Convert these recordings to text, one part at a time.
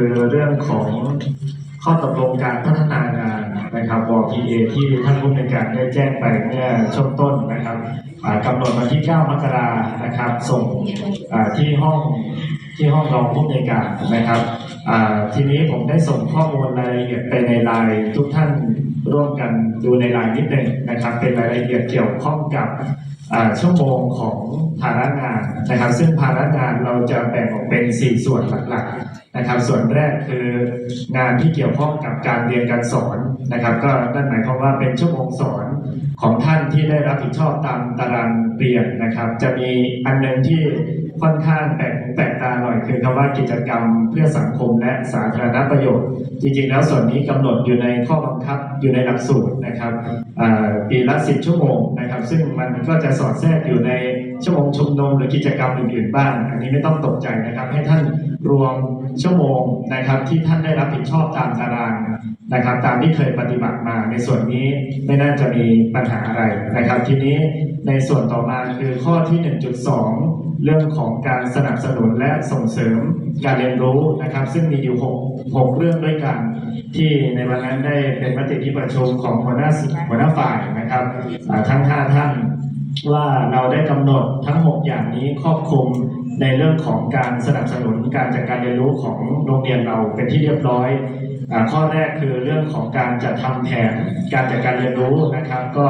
คือเรื่องของข้อตกลงการพัฒนางานนะครับว PA ที่ท่านผู้ในการได้แจ้งไปเมื่อช่วงต้นนะครับกำหนดวันที่ 9 มกรานะครับ ส่งที่ห้องที่ห้องรองผู้ในการนะครับทีนี้ผมได้ส่งข้อมูลรายละเอียดไปในไลน์ทุกท่านร่วมกันดูในไลน์นิดหนึ่งนะครับ เป็นรายละเอียดเกี่ยวข้องกับชั่วโมงของภาระงานนะครับ ซึ่งภาระงานเราจะแบ่งออกเป็น 4 ส่วนหลักๆนะครับ ส่วนแรกคืองานที่เกี่ยวข้องกับการเรียนการสอนนะครับ ก็นั่นหมายความว่าเป็นชั่วโมงสอนของท่านที่ได้รับผิดชอบตามตารางเรียนนะครับ จะมีอันหนึ่งที่ค่อนข้างแปลกแปลกตาหน่อยคือคำว่ากิจกรรมเพื่อสังคมและสาธารณประโยชน์ จริงๆ แล้วส่วนนี้กำหนดอยู่ในข้อบังคับอยู่ในหลักสูตรนะครับปีละ10ชั่วโมงนะครับ ซึ่งมันก็จะสอดแทรกอยู่ในชั่วโมงชุมนุมหรือกิจกรรมอื่นๆบ้าง อันนี้ไม่ต้องตกใจนะครับ ให้ท่าน ชั่วโมงนะครับ ที่ท่านได้รับผิดชอบตามตารางนะครับ ตามที่เคยปฏิบัติมา ในส่วนนี้ไม่น่าจะมีปัญหาอะไรนะครับ ทีนี้ในส่วนต่อมาคือข้อที่ 1.2 เรื่องของการสนับสนุนและส่งเสริมการเรียนรู้นะครับ ซึ่งมีอยู่ 6 6 เรื่องด้วยกัน ที่ในวันนั้นได้เป็นมติที่ประชุมของหัวหน้าหัวหน้าฝ่ายนะครับทั้ง 5 ท่าน ว่าเราได้กำหนดทั้ง 6 อย่างนี้ครอบคลุมในเรื่องของการสนับสนุนการจัดการเรียนรู้ของโรงเรียนเราเป็นที่เรียบร้อยอข้อแรกคือเรื่องของการจัดทำแผนการจัดการเรียนรู้นะครับ ก็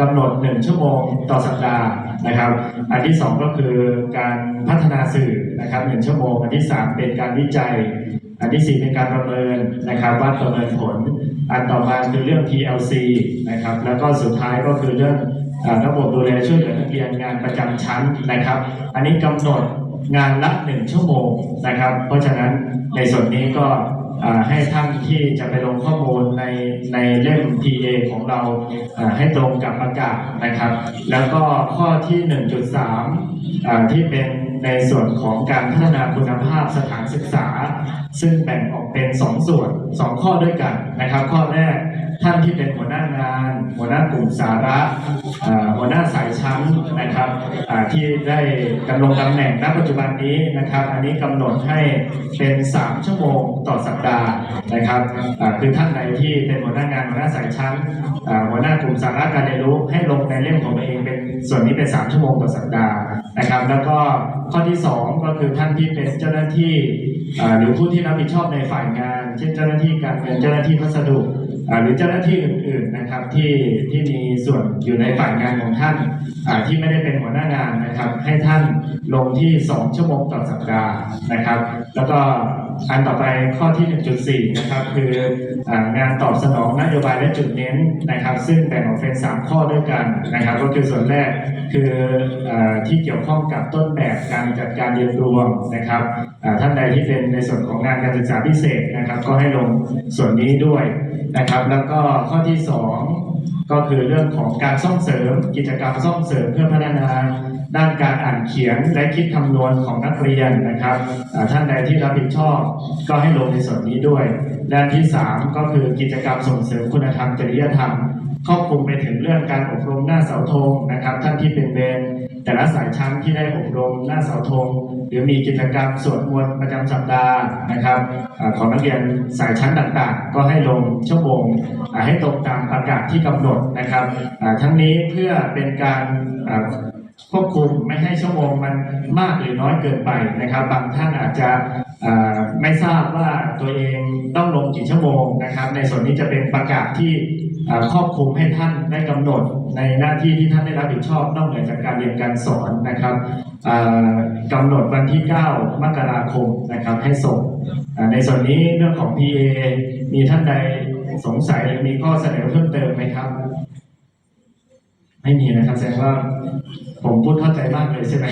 กำหนด 1 ชั่วโมงต่อสัปดาห์นะครับ อันที่ 2 ก็คือการพัฒนาสื่อนะครับ1ชั่วโมง อันที่ 3 เป็นการวิจัย อันที่ 4 เป็นการประเมินนะครับว่าประเมินผล อันต่อมาคือเรื่อง PLC นะครับแล้วก็สุดท้ายก็คือเรื่อง ระบบดูแลช่วยเหลือนักเรียนงานประจำชั้นนะครับ อันนี้กำหนดงานละ1ชั่วโมงนะครับ เพราะฉะนั้นในส่วนนี้ก็ให้ท่านที่จะไปลงข้อมูลในในเล่ม PA ของเราให้ตรงกับประกาศนะครับ แล้วก็ข้อที่ 1.3อ่าที่เป็นในส่วนของการพัฒนาคุณภาพสถานศึกษา ซึ่งแบ่งออกเป็น 2 ส่วน 2 ข้อด้วยกันนะครับ ข้อแรก ท่านที่เป็นหัวหน้างาน หัวหน้ากลุ่มสาระหัวหน้าสายชั้นนะครับที่ได้ดำรงตำแหน่งณปัจจุบันนี้นะครับ อันนี้กำหนดให้เป็น 3 ชั่วโมงต่อสัปดาห์นะครับคือท่านใดที่เป็นหัวหน้างานหัวหน้าสายชั้นหัวหน้ากลุ่มสาระการเรียนรู้ให้ลงในเล่มของตัวเองเป็น ส่วนนี้เป็น 3 ชั่วโมงต่อสัปดาห์นะครับ แล้วก็ข้อที่ 2 ก็คือท่านที่เป็นเจ้าหน้าที่หรือผู้ที่รับผิดชอบในฝ่ายงาน เช่นเจ้าหน้าที่การเงินเจ้าหน้าที่พัสดุหรือเจ้าหน้าที่อื่น ๆนะครับที่ที่มีส่วนอยู่ในฝ่ายงานของท่านที่ไม่ได้เป็นหัวหน้างานนะครับ ให้ท่านลงที่ 2 ชั่วโมงต่อสัปดาห์นะครับ แล้วก็อันต่อไปข้อที่ 1.4 นะครับ คือองานตอบสนองนโยบายและจุดเน้นนะครับ ซึ่งแบ่งออกเป็น 3 ข้อด้วยกันนะครับ ก็คือส่วนแรกคืออที่เกี่ยวข้องกับต้นแบบการจัดการเรียนรวมนะครับท่านใดที่เป็นในส่วนของงานการศึกษาพิเศษนะครับ ก็ให้ลงส่วนนี้ด้วยนะครับ แล้วก็ข้อที่สองก็คือเรื่องของการส่งเสริมกิจกรรมส่งเสริมเพื่อพัฒนา ด้านการอ่านเขียนและคิดคำนวณของนักเรียนนะครับท่านใดที่รับผิดชอบก็ให้ลงในส่วนนี้ด้วย และที่สามก็คือกิจกรรมส่งเสริมคุณธรรมจริยธรรมครอบคลุมไปถึงเรื่องการอบรมหน้าเสาธงนะครับ ท่านที่เป็นเวรแต่ละสายชั้นที่ได้อบรมหน้าเสาธงหรือมีกิจกรรมสวดมนต์ประจำสัปดาห์นะครับอของนักเรียนสายชั้นต่างๆ ก็ให้ลงชั่วโมงให้ตรงตามประกาศที่กำหนดนะครับทั้งนี้เพื่อเป็นการ ควบคุมไม่ให้ชั่วโมงมันมากหรือน้อยเกินไปนะครับ บางท่านอาจจะไม่ทราบว่าตัวเองต้องลงกี่ชั่วโมงนะครับ ในส่วนนี้จะเป็นประกาศที่ครอบคลุมให้ท่านได้กำหนดในหน้าที่ที่ท่านได้รับผิดชอบนอกเหนือจากการเรียนการสอนนะครับเอ่อกำหนดวันที่ 9 มกราคมนะครับให้ส่งในส่วนนี้เรื่องของ PA มีท่านใดสงสัยหรือมีข้อเสนอเพิ่มเติมไหมครับ ไม่มีนะครับแสดงว่า ผมพูดเข้าใจมากเลยใช่ไหม